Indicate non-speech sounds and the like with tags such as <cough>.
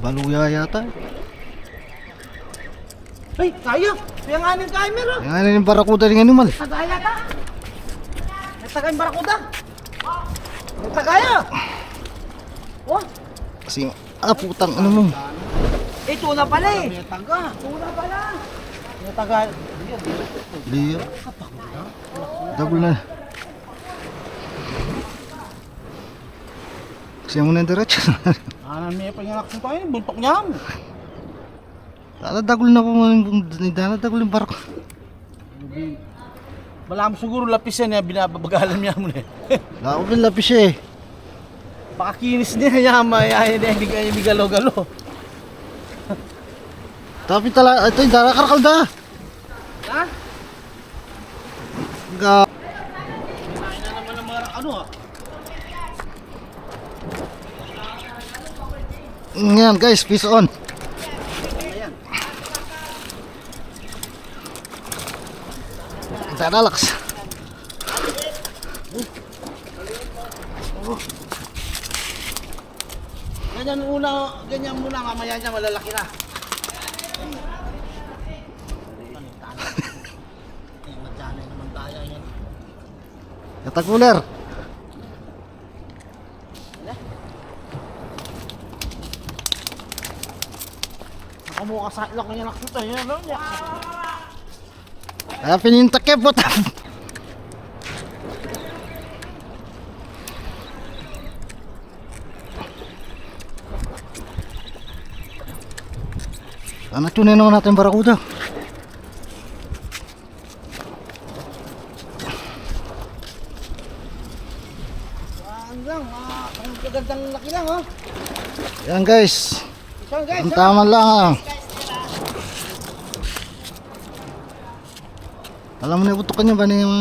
Baluya yata. Ay, kaya. Kaya nga ng camera. Yung ano yung barakuda rin animal. Tagaya ta. Nagtagay yung barakuda. Nagtagaya. Wah, Kasi, ah putang ano mo. eh tuna pala eh. May taga. Tuna pala. May taga. Liya. Double na. Kasi mo na yung diretso. <laughs> Ano may pangalak sa tayo, buntok niyan. Dala dagol na po mo yung dala dagol yung barko. Malam siguro lapis yan eh, binababagalan niya mo na eh. <laughs> Lako bin lapis eh. Baka kinis niya yama, ay hindi kayo hindi galo-galo. <laughs> Tapi tala, ito yung dala karakal da. Ha? Ga. Kinain na naman ng mga ano ah. Ngayon guys, peace on. Laks. Ganyan una, ganyan muna mamaya niya malalaki na. <laughs> Eh, yan. Nakamuha sa ilak niya nakita yan. Niya? Kaya pinintak eh puta. Ano tunay naman natin barakuda? Ang lang, ang gagandang laki lang oh. Yan guys. Ang tama lang ah. Alam mo na yung putukan niya ba na yung...